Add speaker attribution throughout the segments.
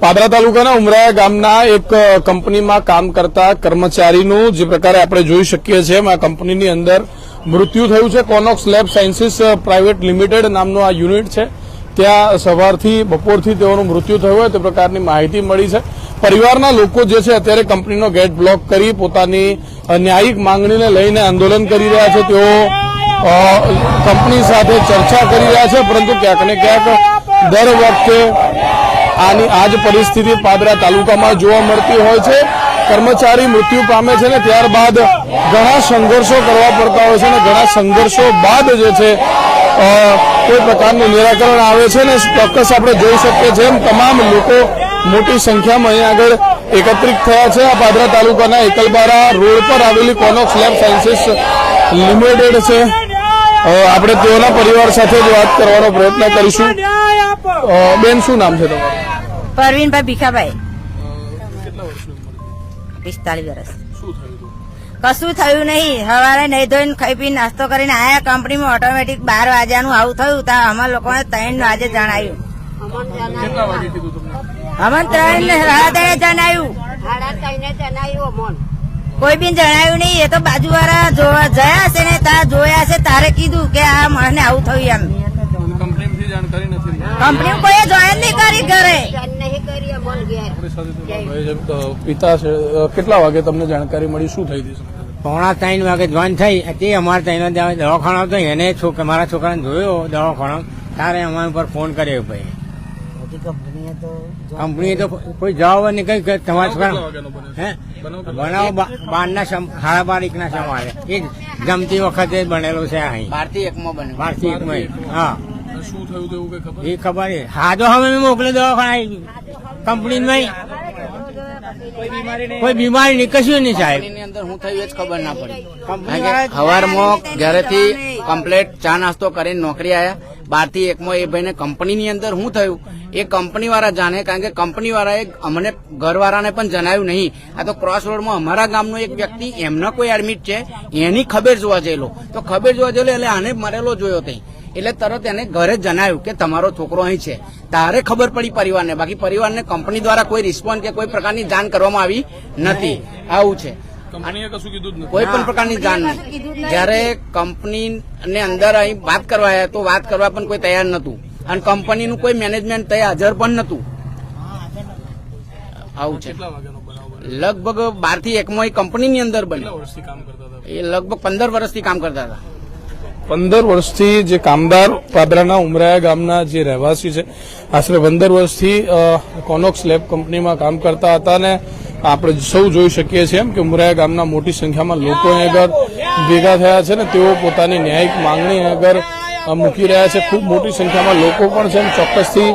Speaker 1: પાદરા તાલુકાના ઉમરાયા ગામના એક કંપનીમાં કામ કરતા કર્મચારીનું જે પ્રકારે આપણે જોઈ શકીએ છીએ આ કંપનીની અંદર મૃત્યુ થયું છે. કોનોક્સ લેબ સાયન્સીસ પ્રાઇવેટ લિમિટેડ નામનું આ યુનિટ છે. ત્યાં સવારથી બપોરથી તેઓનું મૃત્યુ થયું હોય તે પ્રકારની માહિતી મળી છે. પરિવારના લોકો જે છે અત્યારે કંપનીનો ગેટ બ્લોક કરી પોતાની ન્યાયિક માંગણીને લઈને આંદોલન કરી રહ્યા છે. તેઓ કંપની સાથે ચર્ચા કરી રહ્યા છે, પરંતુ ક્યાંક ને ક્યાંક દર વખતે આની આ જ પરિસ્થિતિ પાદરા તાલુકામાં જોવા મળતી હોય છે. કર્મચારી મૃત્યુ પામે છે ને ત્યારબાદ ઘણા સંઘર્ષો કરવા પડતા હોય છે અને ઘણા સંઘર્ષો બાદ જે છે કોઈ પ્રકારનું નિરાકરણ આવે છે ને ચોક્કસ આપણે જોઈ શકીએ છીએ એમ તમામ લોકો મોટી સંખ્યામાં અહીં આગળ એકત્રિત થયા છે. આ પાદરા તાલુકાના એકલબારા રોડ પર આવેલી કોનોક્સ લેબ સાયન્સીસ લિમિટેડ છે. આપણે તેઓના પરિવાર સાથે જ વાત કરવાનો પ્રયત્ન કરીશું. બેન, શું નામ છે તમારું?
Speaker 2: પરવીનભાઈ ભીખાભાઈ. પિસ્તાલીસ વર્ષ
Speaker 1: શું થયું હતું?
Speaker 2: કશું થયું નહીં. સવારે નહીં ધોઈને ખાઈ પી નાસ્તો કરીને આયા. કંપનીમાં ઓટોમેટિક બાર વાગ્યાનું આવું થયું. ત્યાં અમારા લોકોને ત્રણ વાગે જણાયું.
Speaker 1: કેટલા વાગે કીધું તમને?
Speaker 2: અમને ત્રણ ને સાડા જણાયું કોઈ બી જણાયું નહીં. એ તો બાજુવાળા જોવા જયા છે ને ત્યાં જોયા છે તારે કીધું કે આ મને આવું થયું એમ.
Speaker 1: કંપનીથી જાણકારી નથી
Speaker 2: કંપની કોઈ જોઈન નહીં કરી ઘરે.
Speaker 1: પિતા છે કેટલા વાગે તમને જાણકારી મળી? શું થઈ હતી
Speaker 3: પોણા ત્રણ વાગે જોઈન થઈ. તે અમારે ત્રણ દવાખાનો હતો. એને મારા છોકરાને જોયો દવાખાનો. તારે અમારા ઉપર ફોન કર્યો ભાઈ કંપનીએ તો કોઈ જવાબ નહીં કઈ તમારા છોકરા હે? બનાવ બારના સાડા બાર એક ના સમારે એ જ જમતી વખતે જ બનેલો છે અહીં.
Speaker 4: બારથી એકમાં બને
Speaker 3: બારથી એક માં હા.
Speaker 1: શું થયું તેવું કઈ ખબર?
Speaker 3: એ ખબર છે. હાજો હવે મેં મોકલી દવાખાના નહીં કોઈ બીમારી નહીં. કશું નહીં સાહેબ.
Speaker 4: અંદર હું થયું એ જ ખબર ના પડી.
Speaker 3: કંપની
Speaker 4: સવારમાં ઘરેથી કમ્પ્લેટ ચા નાસ્તો કરીને નોકરી આવ્યા બારથી એકમાં એ ભાઈને કંપનીની અંદર શું થયું? એ કંપની વાળા જાણે કારણ કે કંપની વાળાએ અમને ઘરવાળાને પણ જણાવ્યું નહીં. આ તો ક્રોસ રોડમાં અમારા ગામનો એક વ્યક્તિ એમનો કોઈ એડમિટ છે એની ખબર જોવા જયેલો તો ખબર જોવા જયેલો એટલે આને મરેલો જોયો તઈ. એટલે તરત એને ઘરે જણાવ્યું કે તમારો છોકરો અહીં છે. તારે ખબર પડી પરિવારને. બાકી પરિવારને કંપની દ્વારા કોઈ રિસ્પોન્સ કે કોઈ પ્રકારની જાણ કરવામાં આવી નથી. આવું છે.
Speaker 1: કંપનીએ કશું કીધું જ નથી.
Speaker 4: કોઈ પણ પ્રકારની જાણ નહીં. જ્યારે કંપની ને અંદર અહીં વાત કરવા આવ્યા તો વાત કરવા પણ કોઈ તૈયાર નતું અને કંપનીનું કોઈ મેનેજમેન્ટ તૈયાર હાજર પણ નતું આવું છે? લગભગ બારથી એકમાં એ કંપનીની અંદર બન્યો.
Speaker 1: વર્ષથી કામ કરતા હતા?
Speaker 4: એ લગભગ પંદર વર્ષથી કામ કરતા હતા.
Speaker 1: પંદર વર્ષથી જે કામદાર પાદરાના ઉમરાયા ગામના જે રહેવાસી છે, આશરે પંદર વર્ષથી કોનોક્સ લેબ કંપનીમાં કામ કરતા હતા અને આપણે સૌ જોઈ શકીએ છીએ એમ કે ઉમરાયા ગામના મોટી સંખ્યામાં લોકો આગળ ભેગા થયા છે ને તેઓ પોતાની ન્યાયિક માંગણી અગર મૂકી રહ્યા છે. ખૂબ મોટી સંખ્યામાં લોકો પણ છે ચોક્કસથી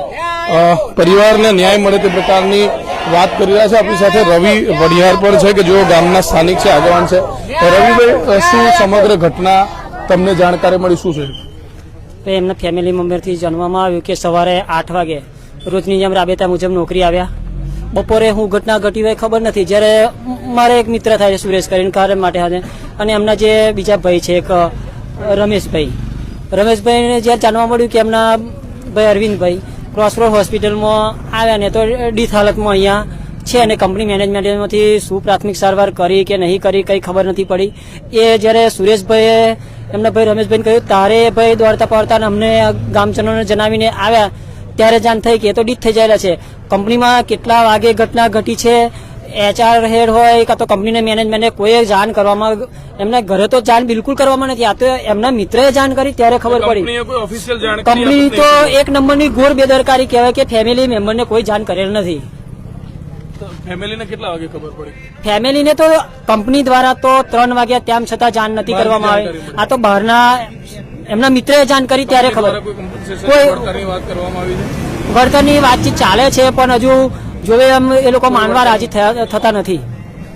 Speaker 1: પરિવારને ન્યાય મળે તે પ્રકારની વાત કરી રહ્યા છે. આપણી સાથે રવિ વડિયાર પણ છે કે જેઓ ગામના સ્થાનિક છે, આગેવાન છે. રવિભાઈ શું સમગ્ર ઘટના તમને જાણકારી મળી શું છે?
Speaker 5: એમના ફેમિલી મેમ્બરથી જાણવામાં આવ્યું કે સવારે આઠ વાગે રોજની જેમ રાબેતા મુજબ નોકરી આવ્યા. બપોરે હું ઘટના ઘટી હોય ખબર નથી. જ્યારે મારે એક મિત્ર થાય છે સુરેશ કરીને કાર્ય માટે હાથે અને એમના જે બીજા ભાઈ છે, એક રમેશભાઈ. રમેશભાઈને જ્યારે જાણવા મળ્યું કે એમના ભાઈ અરવિંદભાઈ ક્રોસરોડ હોસ્પિટલમાં આવ્યા ને, તો ડીથ હાલતમાં અહીંયા છે અને કંપની મેનેજમેન્ટમાંથી શું પ્રાથમિક સારવાર કરી કે નહીં કરી કંઈ ખબર નથી પડી. એ જ્યારે સુરેશભાઈએ એમના ભાઈ રમેશભાઈને કહ્યું તારે ભાઈ દોડતા પડતા અમને ગામજનોને જણાવીને આવ્યા ત્યારે જાણ થઈ કે એ તો ડીટ થઈ જાયેલા છે. કંપનીમાં કેટલા વાગે ઘટના ઘટી છે એચઆર હેડ હોય કાં તો કંપનીના મેનેજમેન્ટે કોઈ જાણ કરવામાં એમને ઘરે તો જાણ બિલકુલ કરવામાં નથી આ તો એમના મિત્રએ જાણ કરી ત્યારે ખબર પડી. કંપની તો એક નંબરની ઘોર બેદરકારી કહેવાય કે ફેમિલી મેમ્બરને કોઈ જાણ કરેલ નથી.
Speaker 1: ફેમિલીને કેટલા વાગે ખબર પડી?
Speaker 5: ફેમિલીને તો કંપની દ્વારા તો ત્રણ વાગ્યા તેમ છતાં જાણ નથી કરવામાં આવી. આ તો બહારના એમના મિત્રએ જાણ કરી ત્યારે ખબર.
Speaker 1: કોઈ વળતરની વાત કરવામાં આવી છે?
Speaker 5: વળતરની વાતચીત ચાલે છે પણ હજુ જોવે એમ એ લોકો માનવા રાજી થયા- થતા નથી.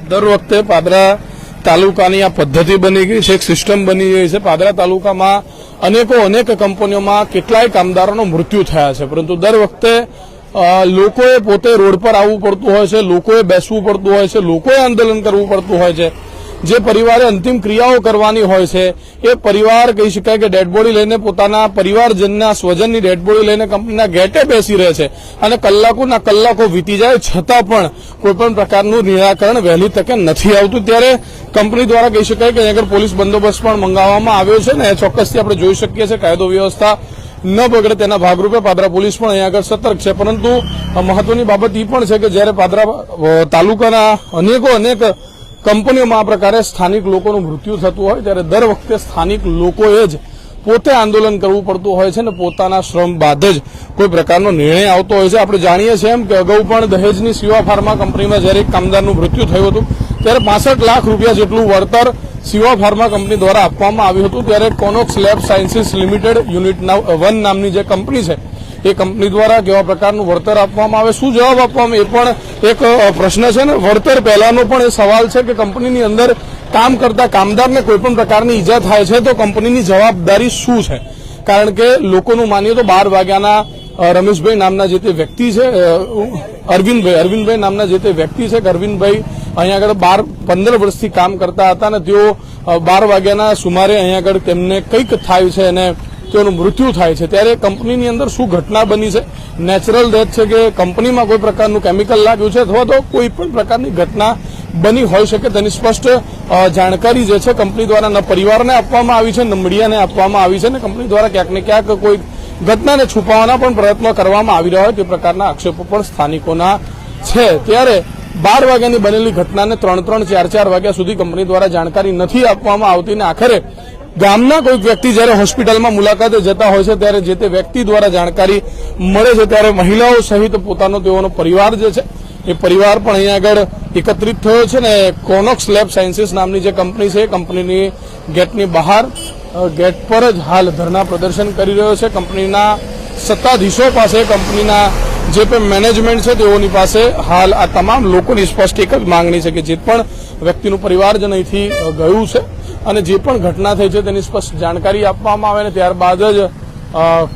Speaker 1: દર વખતે પાદરા તાલુકાની આ પદ્ધતિ બની ગઈ છે એક સિસ્ટમ બની ગઈ છે. પાદરા તાલુકામાં અનેકો અનેક કંપનીઓમાં કેટલાય કામદારોનું મૃત્યુ થયા છે. પરંતુ દર વખતે લોકોએ પોતે રોડ પર આવવું પડતું હોય છે, લોકોએ બેસવું પડતું હોય છે, લોકોએ આંદોલન કરવું પડતું હોય છે. જે પરિવારે અંતિમ ક્રિયાઓ કરવાની હોય છે, એ પરિવાર કહી શકાય કે ડેડ બોડી લઈને પોતાના પરિવારજનના, સ્વજનની ડેડ બોડી લઈને કંપનીના ગેટે બેસી રહે છે અને કલાકોના કલાકો વીતી જાય છતાં પણ કોઈપણ પ્રકારનું નિરાકરણ વહેલી તકે નથી આવતું. ત્યારે કંપની દ્વારા કહી શકાય કે આગળ પોલીસ બંદોબસ્ત પણ મંગાવવામાં આવ્યો છે ને, એ ચોક્કસથી આપણે જોઈ શકીએ છીએ કાયદો વ્યવસ્થા ન બગડે તેના ભાગરૂપે પાદરા પોલીસ પણ અહીંયા આગળ સતર્ક છે. પરંતુ મહત્વની બાબત એ પણ છે કે જ્યારે પાદરા તાલુકાના અનેકો અનેક કંપનીઓમાં આ પ્રકારે સ્થાનિક લોકોનું મૃત્યુ થતું હોય, ત્યારે દર વખતે સ્થાનિક લોકોએ જ પોતે આંદોલન કરવું પડતું હોય છે ને પોતાના શ્રમ બાદ જ કોઈ પ્રકારનો નિર્ણય આવતો હોય છે. આપણે જાણીએ છીએ એમ કે અગાઉ પણ દહેજની શિવા ફાર્મા કંપનીમાં જ્યારે એક કામદારનું મૃત્યુ થયું હતું, ત્યારે પાસઠ લાખ રૂપિયા જેટલું વળતર શિવા ફાર્મા કંપની દ્વારા આપવામાં આવ્યું હતું ત્યારે Conox Lab Sciences Limited unit one નામની જે કંપની છે, એ કંપની દ્વારા કેવા પ્રકારનું વળતર આપવામાં આવે, શું જવાબ આપવામાં એ પણ એક પ્રશ્ન છે ને. વળતર પહેલાનો પણ એ સવાલ છે કે કંપનીની અંદર કામ કરતા કામદારને કોઈપણ પ્રકારની ઈજા થાય છે તો કંપનીની જવાબદારી શું છે? કારણ કે લોકોનું માનીએ તો બાર વાગ્યાના રમેશભાઈ નામના જે તે વ્યક્તિ છે અરવિંદભાઈ અરવિંદભાઈ નામના જે તે વ્યક્તિ છે, અરવિંદભાઈ અહીંયા આગળ બાર, પંદર વર્ષથી કામ કરતા હતા અને તેઓ બાર વાગ્યાના સુમારે અહીંયા આગળ તેમને કંઈક થાય છે અને તેઓનું મૃત્યુ થાય છે. ત્યારે કંપનીની અંદર શું ઘટના બની છે? નેચરલ ડેથ છે કે કંપનીમાં કોઈ પ્રકારનું કેમિકલ લાગ્યું છે અથવા તો કોઈ પણ પ્રકારની ઘટના બની હોઈ શકે તેની સ્પષ્ટ જાણકારી જે છે કંપની દ્વારા ન પરિવારને આપવામાં આવી છે, ન મીડિયાને આપવામાં આવી છે ને કંપની દ્વારા ક્યાંક ને ક્યાંક કોઈ ઘટનાને છુપાવવાના પણ પ્રયત્નો કરવામાં આવી રહ્યા હોય તે પ્રકારના આક્ષેપો પણ સ્થાનિકોના છે. ત્યારે બાર વાગ્યાની બનેલી ઘટનાને ત્રણ ત્રણ ચાર ચાર વાગ્યા સુધી કંપની દ્વારા જાણકારી નથી આપવામાં આવતી ને આખરે ગામના કોઈક વ્યક્તિ જ્યારે હોસ્પિટલમાં મુલાકાતે જતા હોય છે, ત્યારે જે તે વ્યક્તિ દ્વારા જાણકારી મળે છે, ત્યારે મહિલાઓ સહિત પોતાનો તેઓનો પરિવાર જે છે, એ પરિવાર પણ અહીંયા આગળ એકત્રિત થયો છે ને કોનોક્સ લેબ સાયન્સીસ નામની જે કંપની છે, એ કંપનીની ગેટની બહાર ગેટ પર જ હાલ ધરના પ્રદર્શન કરી રહ્યો છે. કંપનીના સત્તાધીશો પાસે કંપનીના જે પણ મેનેજમેન્ટ છે તેઓની પાસે હાલ આ તમામ લોકોની સ્પષ્ટ એક જ માંગણી છે કે જે પણ વ્યક્તિનું પરિવારજન અહીંથી ગયું છે અને જે પણ ઘટના થઈ છે તેની સ્પષ્ટ જાણકારી આપવામાં આવે ને ત્યારબાદ જ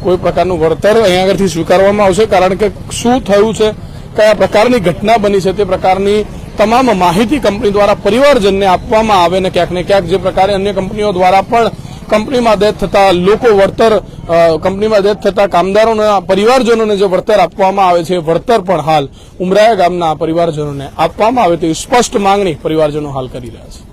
Speaker 1: કોઈ પ્રકારનું વળતર અહીંયા આગળથી સ્વીકારવામાં આવશે. કારણ કે શું થયું છે, કયા પ્રકારની ઘટના બની છે તે પ્રકારની તમામ માહિતી કંપની દ્વારા પરિવારજનને આપવામાં આવે ને ક્યાંક ને ક્યાંક જે પ્રકારે અન્ય કંપનીઓ દ્વારા પણ કંપનીમાં ડેથ થતા લોકો વળતર કંપનીમાં ડેથ થતા કામદારોના પરિવારજનોને જે વળતર આપવામાં આવે છે વળતર પણ હાલ ઉમરાયા ગામના પરિવારજનોને આપવામાં આવે તેવી સ્પષ્ટ માંગણી પરિવારજનો હાલ કરી રહ્યા છે.